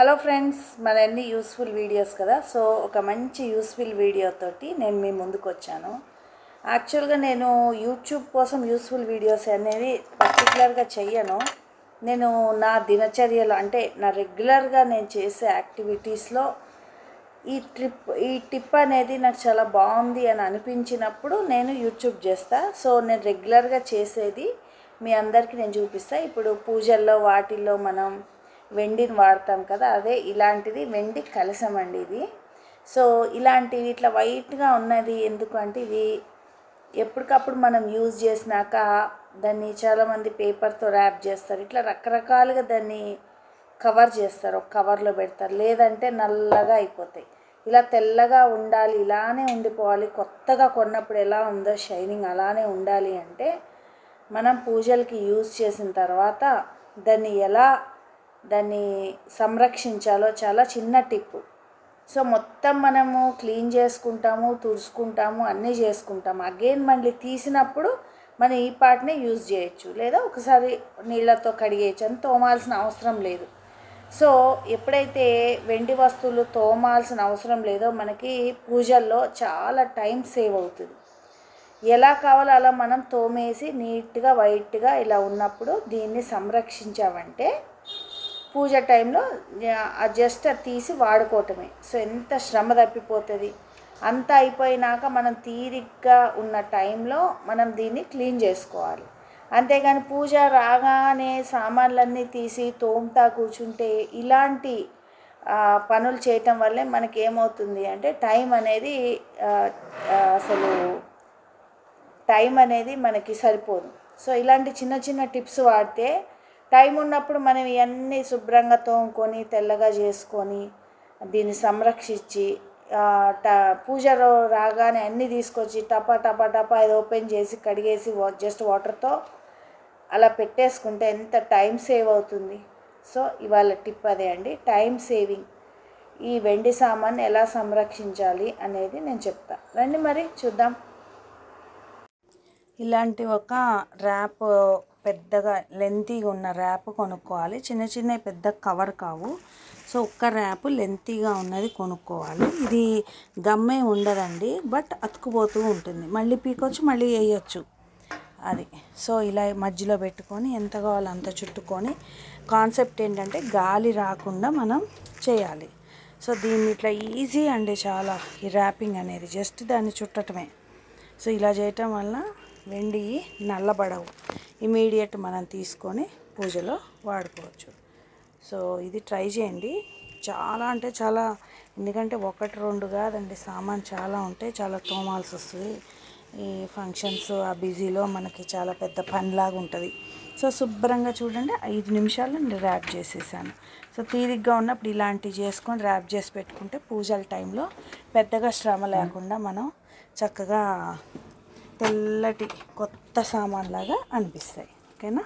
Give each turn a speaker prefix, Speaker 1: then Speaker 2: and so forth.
Speaker 1: Hello friends మరన్నీ useful videos కదా. So ఒక మంచి యూస్ఫుల్ వీడియోతోటి నేను మీ ముందుకు వచ్చాను. యాక్చువల్గా నేను యూట్యూబ్ కోసం యూస్ఫుల్ వీడియోస్ అనేది పర్టికులర్గా చెయ్యను. నేను నా దినచర్యలు అంటే నా రెగ్యులర్గా నేను చేసే యాక్టివిటీస్లో ఈ ట్రిప్ ఈ టిప్ అనేది నాకు చాలా బాగుంది అని అనిపించినప్పుడు నేను యూట్యూబ్ చేస్తా. సో నేను రెగ్యులర్గా చేసేది మీ అందరికీ నేను చూపిస్తా. ఇప్పుడు పూజల్లో వాటిల్లో మనం వెండిని వాడతాం కదా అదే ఇలాంటిది వెండి కలసం అండి ఇది. సో ఇలాంటివి ఇట్లా వైట్గా ఉన్నది ఎందుకంటే ఇది ఎప్పటికప్పుడు మనం యూజ్ చేసినాక దాన్ని చాలామంది పేపర్తో ర్యాప్ చేస్తారు. ఇట్లా రకరకాలుగా దాన్ని కవర్ చేస్తారు ఒక కవర్లో పెడతారు. లేదంటే నల్లగా అయిపోతాయి. ఇలా తెల్లగా ఉండాలి ఇలానే ఉండిపోవాలి. కొత్తగా కొన్నప్పుడు ఎలా ఉందో షైనింగ్ అలానే ఉండాలి అంటే మనం పూజలకి యూజ్ చేసిన తర్వాత దాన్ని ఎలా దాన్ని సంరక్షించాలో చాలా చిన్న టిప్పు. సో మొత్తం మనము క్లీన్ చేసుకుంటాము తుడుచుకుంటాము అన్నీ చేసుకుంటాము అగైన్ మళ్ళీ తీసినప్పుడు మనం ఈ పార్ట్నే యూజ్ చేయొచ్చు. లేదా ఒకసారి నీళ్ళతో కడిగేయచ్చు. అని తోమాల్సిన అవసరం లేదు. సో ఎప్పుడైతే వెండి వస్తువులు తోమాల్సిన అవసరం లేదో మనకి పూజల్లో చాలా టైం సేవ్ అవుతుంది. ఎలా కావాలో అలా మనం తోమేసి నీట్గా వైట్గా ఇలా ఉన్నప్పుడు దీన్ని సంరక్షించామంటే పూజ టైంలో జస్ట్ అది తీసి వాడుకోవటమే. సో ఎంత శ్రమ తప్పిపోతుంది. అంతా అయిపోయినాక మనం తీరిగ్గా ఉన్న టైంలో మనం దీన్ని క్లీన్ చేసుకోవాలి. అంతేగాని పూజ రాగానే సామాన్లన్నీ తీసి తోముతా కూర్చుంటే ఇలాంటి పనులు చేయటం వల్లే మనకి ఏమవుతుంది అంటే టైం అనేది అసలు టైం అనేది మనకి సరిపోదు. సో ఇలాంటి చిన్న చిన్న టిప్స్ వాడితే టైం ఉన్నప్పుడు మనం ఇవన్నీ శుభ్రంగా తోముకొని తెల్లగా చేసుకొని దీన్ని సంరక్షించి పూజలో రాగానే అన్నీ తీసుకొచ్చి టపా టపా టపా అది ఓపెన్ చేసి కడిగేసి జస్ట్ వాటర్తో అలా పెట్టేసుకుంటే ఎంత టైం సేవ్ అవుతుంది. సో ఇవాళ టిప్ అదే అండి. టైం సేవింగ్ ఈ వెండి సామాన్ ఎలా సంరక్షించాలి అనేది నేను చెప్తా. రండి మరి చూద్దాం. ఇలాంటి ఒక ర్యాప్ పెద్దగా లెంతీగా ఉన్న ర్యాప్ కొనుక్కోవాలి. చిన్న చిన్న పెద్ద కవర్ కావు. సో ఒక్క ర్యాప్ లెంతీగా ఉన్నది కొనుక్కోవాలి. ఇది గమ్మే ఉండదండి బట్ అతుకుపోతూ ఉంటుంది. మళ్ళీ పీకొచ్చు మళ్ళీ వేయచ్చు. అది. సో ఇలా మధ్యలో పెట్టుకొని ఎంత కావాలో అంత చుట్టుకొని కాన్సెప్ట్ ఏంటంటే గాలి రాకుండా మనం చేయాలి. సో దీన్ని ఇట్లా ఈజీ అండి చాలా ఈ ర్యాపింగ్ అనేది. జస్ట్ దాన్ని చుట్టటమే. సో ఇలా చేయటం వల్ల వెండి నల్లబడవు. ఇమీడియట్ మనం తీసుకొని పూజలో వాడుకోవచ్చు. సో ఇది ట్రై చేయండి. చాలా అంటే చాలా ఎందుకంటే ఒకటి రెండు కాదండి సామాన్ చాలా ఉంటే చాలా తోమాల్సి వస్తుంది. ఈ ఫంక్షన్స్ ఆ బిజీలో మనకి చాలా పెద్ద పనిలాగా ఉంటుంది. సో శుభ్రంగా చూడండి. ఐదు నిమిషాలు నేను ర్యాప్ చేసేసాను. సో తీరిగ్గా ఉన్నప్పుడు ఇలాంటివి చేసుకొని ర్యాప్ చేసి పెట్టుకుంటే పూజల టైంలో పెద్దగా శ్రమ లేకుండా మనం చక్కగా తెల్లటి కొత్త సామాన్లాగా అనిపిస్తాయి. ఓకేనా?